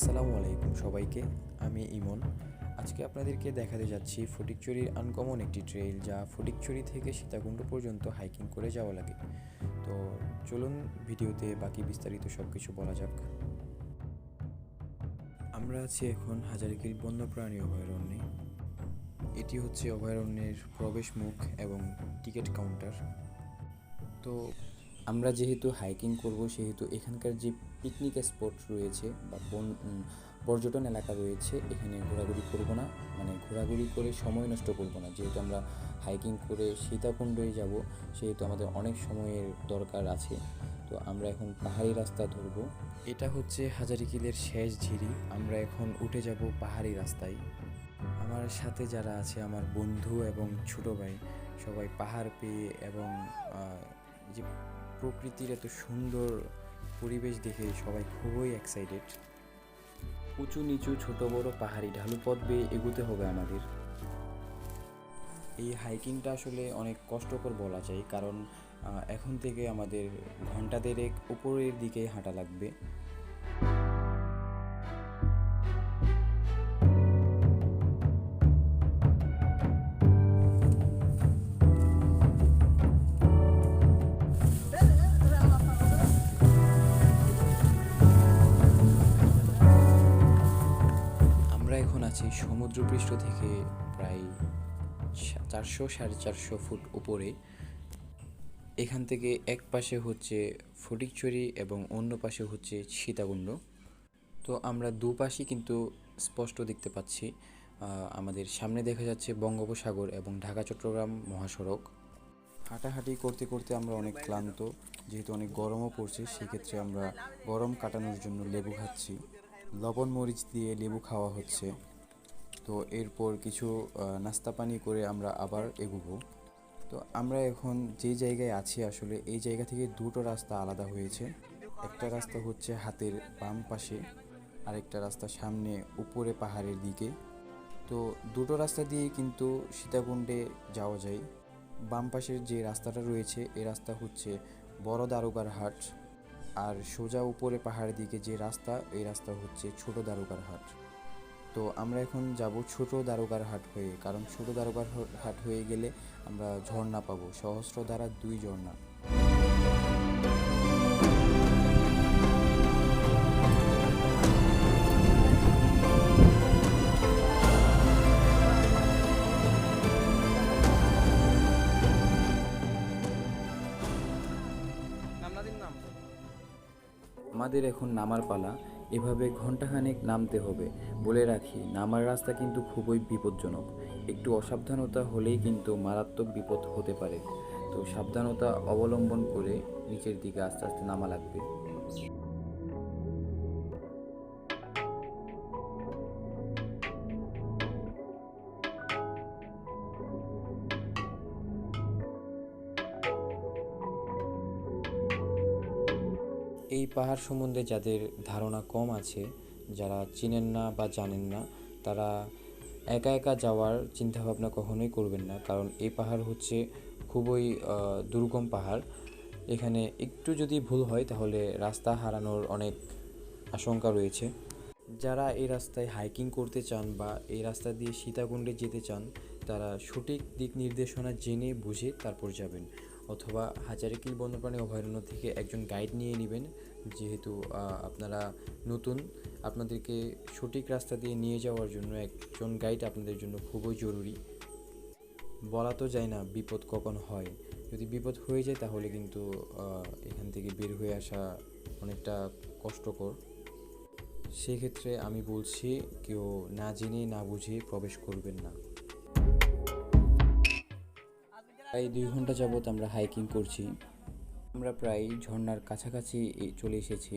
আসসালামু আলাইকুম সবাইকে, আমি ইমন। আজকে আপনাদেরকে দেখাতে যাচ্ছি ফটিকচুরির আনকমন একটি ট্রেইল যা ফটিকচুরি থেকে সীতাকুণ্ড পর্যন্ত হাইকিং করে যাওয়া লাগে। তো চলুন ভিডিওতে বাকি বিস্তারিত সব কিছু বলা যাক। আমরা আছি এখন হাজারিকিল বন্যপ্রাণী অভয়ারণ্যে। এটি হচ্ছে অভয়ারণ্যের প্রবেশ মুখ এবং টিকিট কাউন্টার। তো আমরা যেহেতু হাইকিং করব, সেহেতু এখানকার যে পিকনিক স্পট রয়েছে বা বন পর্যটন এলাকা রয়েছে, এখানে ঘোরাঘুরি করব না। মানে ঘোরাঘুরি করে সময় নষ্ট করব না। যেহেতু আমরা হাইকিং করে সীতাকুণ্ডে যাব, সেহেতু আমাদের অনেক সময়ের দরকার আছে। তো আমরা এখন পাহাড়ি রাস্তা ধরব। এটা হচ্ছে হাজারিকিলের শেষ ঝিরি। আমরা এখন উঠে যাব পাহাড়ি রাস্তায়। আমার সাথে যারা আছে, আমার বন্ধু এবং ছোট ভাই, সবাই পাহাড় পেয়ে এবং প্রকৃতির এত সুন্দর পরিবেশ দেখে সবাই খুবই এক্সাইটেড উঁচু নিচু ছোট বড় পাহাড়ি ঢালু পথ বেয়ে এগুতে হবে আমাদের। এই হাইকিংটা আসলে অনেক কষ্টকর বলা যায় কারণ এখন থেকে আমাদের ঘণ্টা দেড়েক উপরের দিকে হাঁটা লাগবে। সমুদ্রপৃষ্ঠ থেকে প্রায় চারশো সাড়ে চারশো ফুট উপরে। এখান থেকে এক পাশে হচ্ছে ফটিকচুরি এবং অন্য পাশে হচ্ছে সীতাকুণ্ড। তো আমরা দুপাশই কিন্তু স্পষ্ট দেখতে পাচ্ছি আমাদের সামনে দেখা যাচ্ছে বঙ্গোপসাগর এবং ঢাকা, চট্টগ্রাম মহাসড়ক। হাঁটাহাঁটি করতে করতে আমরা অনেক ক্লান্ত, যেহেতু অনেক গরমও পড়ছে, সেক্ষেত্রে আমরা গরম কাটানোর জন্য লেবু খাচ্ছি। লবণ মরিচ দিয়ে লেবু খাওয়া হচ্ছে। তো এরপর কিছু নাস্তা পানি করে আমরা আবার এগুবো। তো আমরা এখন যে জায়গায় আছি আসলে, এই জায়গা থেকে দুটো রাস্তা আলাদা হয়েছে। একটা রাস্তা হচ্ছে হাতের বাম পাশে, আরেকটা রাস্তা সামনে উপরে পাহাড়ের দিকে। তো দুটো রাস্তা দিয়ে কিন্তু সীতাকুণ্ডে যাওয়া যায়। বাম পাশের যে রাস্তাটা রয়েছে, এ রাস্তা হচ্ছে বড় দারোগার হাট। আর সোজা উপরে পাহাড়ের দিকে যে রাস্তা, এই রাস্তা হচ্ছে ছোট দারোগার হাট। তো আমরা এখন যাব ছোট দারোগার হাট হয়ে। কারণ ছোট দারোগার হাট হয়ে গেলে আমরা ঝর্ণা পাবো। সহস্র দ্বারা দুই ঝর্ণা। আমাদের এখন নামার পালা। এভাবে ঘন্টাখানেক নামতে হবে। বলে রাখি, নামার রাস্তা কিন্তু খুবই বিপজ্জনক। একটু অসাবধানতা হলেই কিন্তু মারাত্মক বিপদ হতে পারে। তো সাবধানতা অবলম্বন করে নিচের দিকে আস্তে আস্তে নামা লাগবে। এই পাহাড় সম্বন্ধে যাদের ধারণা কম আছে, যারা চিনেন না বা জানেন না, তারা একা একা যাওয়ার চিন্তাভাবনা কখনোই করবেন না। কারণ এই পাহাড় হচ্ছে খুবই দুর্গম পাহাড়। এখানে একটু যদি ভুল হয়, তাহলে রাস্তা হারানোর অনেক আশঙ্কা রয়েছে। যারা এই রাস্তায় হাইকিং করতে চান বা এই রাস্তা দিয়ে সীতাকুণ্ডে যেতে চান, তারা সঠিক দিক নির্দেশনা জেনে বুঝে তারপর যাবেন। অথবা হাজারিকিল বন্যপ্রাণী অভয়ারণ্য থেকে একজন গাইড নিয়ে নেবেন। যেহেতু আপনারা নতুন, আপনাদেরকে সঠিক রাস্তা দিয়ে নিয়ে যাওয়ার জন্য একজন গাইড আপনাদের জন্য খুবই জরুরি। বলা তো যায় না বিপদ কখন হয়। যদি বিপদ হয়ে যায় তাহলে কিন্তু এখান থেকে বের হয়ে আসা অনেকটা কষ্টকর। সেক্ষেত্রে আমি বলছি, কেউ না জেনে, না বুঝে প্রবেশ করবেন না। প্রায় দুই ঘণ্টা যাবত আমরা হাইকিং করছি আমরা প্রায় ঝর্ণার কাছাকাছি চলে এসেছি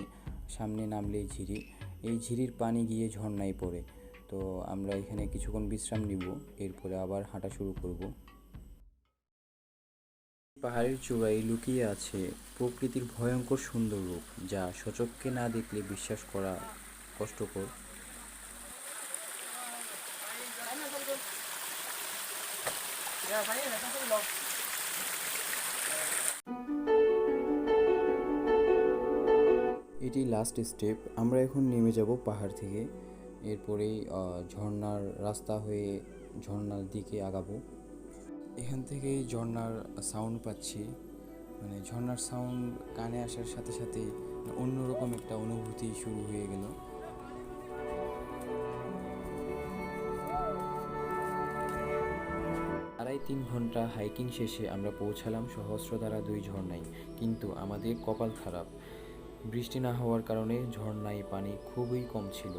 সামনে নামলে এই ঝিরি এই ঝিরির পানি গিয়ে ঝর্ণায় পড়ে তো আমরা এখানে কিছুক্ষণ বিশ্রাম নিব এরপরে আবার হাঁটা শুরু করব পাহাড়ের চূড়ায় লুকিয়ে আছে প্রকৃতির ভয়ঙ্কর সুন্দর রূপ যা সচক্ষে না দেখলে বিশ্বাস করা কষ্টকর এটি লাস্ট স্টেপ আমরা এখন নেমে যাব পাহাড় থেকে। এরপরেই আহ, ঝর্ণার রাস্তা হয়ে ঝর্ণার দিকে আগাবো। এখান থেকেই ঝর্ণার সাউন্ড পাচ্ছি। মানে ঝর্নার সাউন্ড কানে আসার সাথে সাথে অন্যরকম একটা অনুভূতি শুরু হয়ে গেল। আড়াই তিন ঘণ্টা হাইকিং শেষে আমরা পৌঁছালাম সহস্রধারা দুই ঝর্ণায়। কিন্তু আমাদের কপাল খারাপ। বৃষ্টি না হওয়ার কারণে ঝর্ণায় পানি খুবই কম ছিল।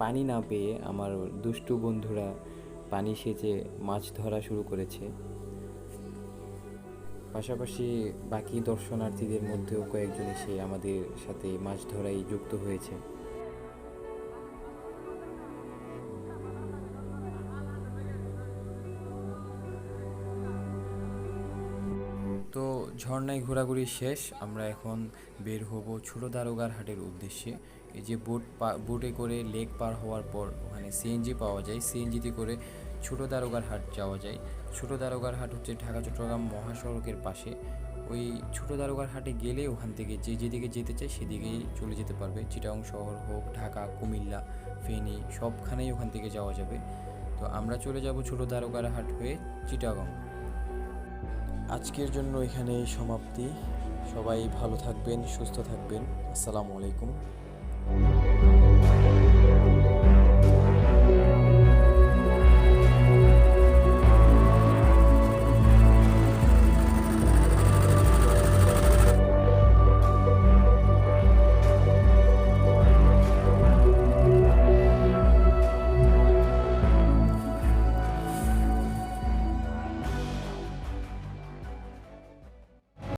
পানি না পেয়ে আমার দুষ্টু বন্ধুরা পানি সেচে মাছ ধরা শুরু করেছে। পাশাপাশি বাকি দর্শনার্থীদের মধ্যেও কয়েকজন এসে আমাদের সাথে মাছ ধরাই যুক্ত হয়েছে। ঝর্ণায় ঘোরাঘুরি শেষ, আমরা এখন বের হব ছোটো দারোগার হাটের উদ্দেশ্যে। এই যে বোট বোটে করে লেক পার হওয়ার পর ওখানে সিএনজি পাওয়া যায়। সিএনজিতে করে ছোটো দারোগার হাট যাওয়া যায়। ছোটো দারোগার হাট হচ্ছে ঢাকা, চট্টগ্রাম মহাসড়কের পাশে। ওই ছোটো দারোগার হাটে গেলে ওখান থেকে যে যেদিকে যেতে চায় সেদিকেই চলে যেতে পারবে। চিটাং শহর হোক, ঢাকা, কুমিল্লা, ফেনী, সবখানেই ওখান থেকে যাওয়া যাবে। তো আমরা চলে যাব ছোটো দারোগার হাট হয়ে চিটাগং। আজকের জন্য এখানে সমাপ্তি। সবাই ভালো থাকবেন সুস্থ থাকবেন। আসসালামু আলাইকুম।